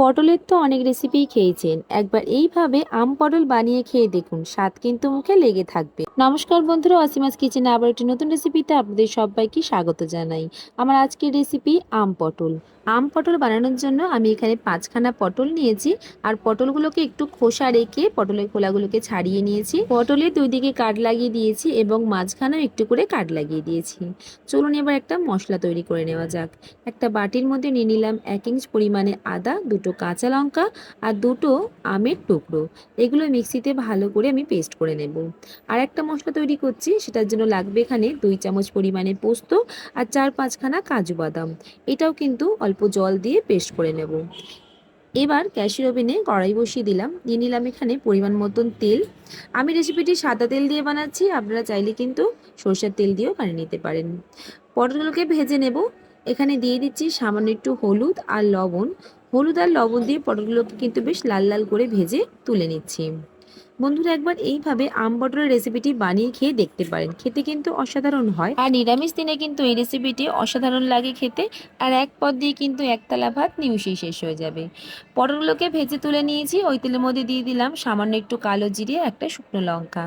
পটলের তো অনেক রেসিপিই খেয়েছেন। একবার এইভাবে আম পটল বানিয়ে খেয়ে দেখুন, স্বাদ কিন্তু মুখে লেগে থাকবে। নমস্কার বন্ধুরা অসীমাস কিচেনে আবার একটি নতুন রেসিপিতে আপনাদের সবাইকে স্বাগত জানাই। আমার আজকের রেসিপি আম পটল। আম পটল বানানোর জন্য আমি এখানে পাঁচখানা পটল নিয়েছি আর পটলগুলোকে একটু খোসা রেখে পটলের খোলাগুলোকে ছাড়িয়ে নিয়েছি। পটলের দুই দিকে কাট লাগিয়ে দিয়েছি এবং মাঝখানেও একটু করে কাঠ লাগিয়ে দিয়েছি। চলুন এবার একটা মশলা তৈরি করে নেওয়া যাক। একটা বাটির মধ্যে নিয়ে নিলাম এক ইঞ্চ পরিমাণে আদা, দুটো কাঁচা লঙ্কা আর দুটো আমের টুকরো। এগুলো মিক্সিতে ভালো করে আমি পেস্ট করে নেব। আর একটা মশলা তৈরি করছি, সেটার জন্য লাগবে এখানে দুই চামচ পরিমাণে পোস্ত আর চার পাঁচখানা কাজু বাদাম। এটাও কিন্তু অল্প জল দিয়ে পেস্ট করে নেব। এবার গ্যাসের ওভেনে কড়াই বসিয়ে দিলাম। দিয়ে নিলাম এখানে পরিমাণ মতন তেল। আমি রেসিপিটি সাদা তেল দিয়ে বানাচ্ছি, আপনারা চাইলে কিন্তু সরষের তেল দিয়েও বানিয়ে নিতে পারেন। পটলগুলোকে ভেজে নেব। এখানে দিয়ে দিচ্ছি সামান্য একটু হলুদ আর লবণ। হলুদ আর লবণ দিয়ে পটলগুলোকে কিন্তু বেশ লাল লাল করে ভেজে তুলে নিচ্ছি। বন্ধুরা, একবার এইভাবে আম পটলের রেসিপিটি বানিয়ে খেয়ে দেখতে পারেন। খেতে কিন্তু অসাধারণ হয়। আর নিরামিষ দিনে কিন্তু এই রেসিপিটি অসাধারণ লাগে খেতে। আর এক পদ দিয়ে কিন্তু একতলা ভাত নিমিশেই শেষ হয়ে যাবে। পটলগুলোকে ভেজে তুলে নিয়েছি। ওই তেলের মধ্যে দিয়ে দিলাম সামান্য একটু কালো জিরে, একটা শুকনো লঙ্কা।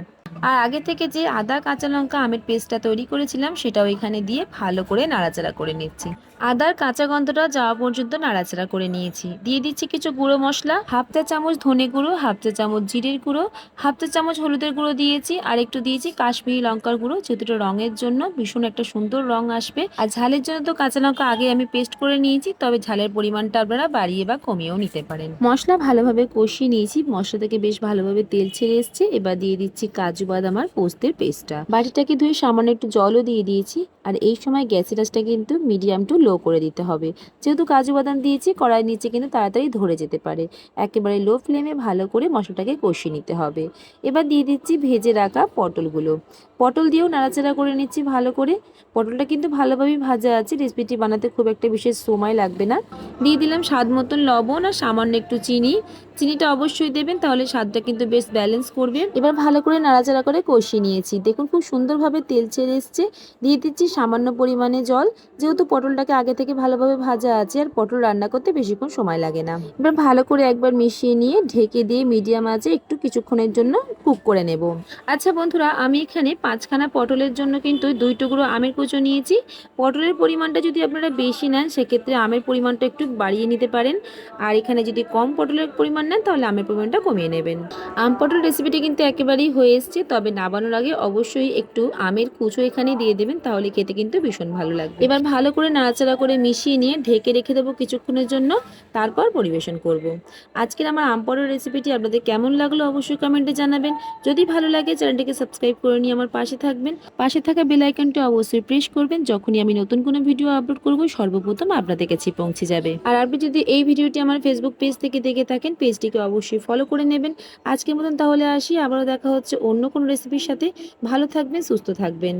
আর আগে থেকে যে আদা, কাঁচা লঙ্কা, আমের পেস্টটা তৈরি করেছিলাম, সেটাও এখানে দিয়ে ভালো করে নাড়াচাড়া করে নিচ্ছি। আদার কাঁচা গন্ধটা যাওয়া পর্যন্ত নাড়াচাড়া করে নিয়েছি। দিয়ে দিচ্ছি কিছু গুঁড়ো মশলা, হাফ চা চামচ ধনে গুঁড়ো, হাফ চা চামচ জিরের গুঁড়ো, হাফ চা চামচ হলুদের গুঁড়ো দিয়েছি, আর একটু দিয়েছি কাশ্মীরি লঙ্কার গুঁড়ো। যেহেতু রঙের জন্য ভীষণ একটা সুন্দর রং আসবে। আর ঝালের জন্য তো কাঁচা লঙ্কা আগে আমি পেস্ট করে নিয়েছি, তবে ঝালের পরিমাণটা আপনারা বাড়িয়ে বা কমিয়েও নিতে পারেন। মশলা ভালোভাবে কষিয়ে নিয়েছি। মশলা থেকে বেশ ভালোভাবে তেল ছেড়ে এসছে। এবার দিয়ে দিচ্ছি কাজু বাদাম আর পোস্তের পেস্টটা বাটিটাকে ধুয়ে সামান্য একটু জলও দিয়ে দিয়েছি, আর এই সময় গ্যাসের আঁচটা কিন্তু মিডিয়াম টু লো করে দিতে হবে। যেহেতু কাজু বাদাম দিয়েছি কড়াই নিচে কিন্তু তাড়াতাড়ি ধরে যেতে পারে। একেবারে লো ফ্লেমে ভালো করে মশলাটাকে কষিয়ে নিতে হবে। এবার দিয়ে দিচ্ছি ভেজে রাখা পটলগুলো। পটল দিয়েও নাড়াচাড়া করে নিচ্ছি ভালো করে। পটলটা কিন্তু ভালোভাবেই ভাজা আছে, রেসিপিটি বানাতে খুব একটা বিশেষ সময় লাগবে না। দিয়ে দিলাম স্বাদ মতন লবণ আর সামান্য একটু চিনি। চিনিটা অবশ্যই দেবেন, তাহলে স্বাদটা কিন্তু বেশ ব্যালেন্স করবে। এবার ভালো করে নাড়াচাড়া করে কষিয়ে নিয়েছি। দেখুন খুব সুন্দরভাবে তেল ছেড়ে এসছে। দিয়ে দিচ্ছি সামান্য পরিমাণে জল। যেহেতু পটলটাকে আগে থেকে ভালোভাবে ভাজা আছে আর পটল রান্না করতে বেশিক্ষণ সময় লাগে না। এবার ভালো করে একবার মিশিয়ে নিয়ে ঢেকে দিয়ে মিডিয়াম আঁচে একটু কিছুক্ষণের জন্য কুক করে নেব। আচ্ছা বন্ধুরা, আমি এখানে পাঁচখানা পটলের জন্য কিন্তু দুই টুকরো আমের কুচো নিয়েছি। পটলের পরিমাণটা যদি আপনারা বেশি নেন, সেক্ষেত্রে আমের পরিমাণটা একটু বাড়িয়ে নিতে পারেন। আর এখানে যদি কম পটলের পরিমাণ নেন, তাহলে আমের পরিমাণটা কমিয়ে নেবেন। আম পটল রেসিপিটি কিন্তু একেবারেই হয়ে এসছে। তবে নাবানোর আগে অবশ্যই একটু আমের কুচো এখানে দিয়ে দেবেন, তাহলে খেতে কিন্তু ভীষণ ভালো লাগবে। এবার ভালো করে নাড়াচাড়া করে মিশিয়ে নিয়ে ঢেকে রেখে দেবো কিছুক্ষণের জন্য। তারপর পরিবেশন করব। আজকের আমার আম পটল রেসিপিটি আপনাদের কেমন লাগল অবশ্যই কমেন্টে জানাবেন। যদি ভালো লাগে, চ্যানেলটিকে সাবস্ক্রাইব করে নিয়ে আমার পাশে থাকবেন। পাশে থাকা বেল আইকনটি অবশ্যই প্রেস করবেন। যখনই আমি নতুন কোনো ভিডিও আপলোড করব, সর্বপ্রথম আপনাদের কাছে পৌঁছে যাবে। আর আপনি যদি এই ভিডিওটি আমার ফেসবুক পেজ থেকে দেখে থাকেন পেজটিকে অবশ্যই ফলো করে নেবেন। আজকের মতন তাহলে আসি। আবারও দেখা হচ্ছে অন্য কোনো রেসিপির সাথে। ভালো থাকবেন, সুস্থ থাকবেন।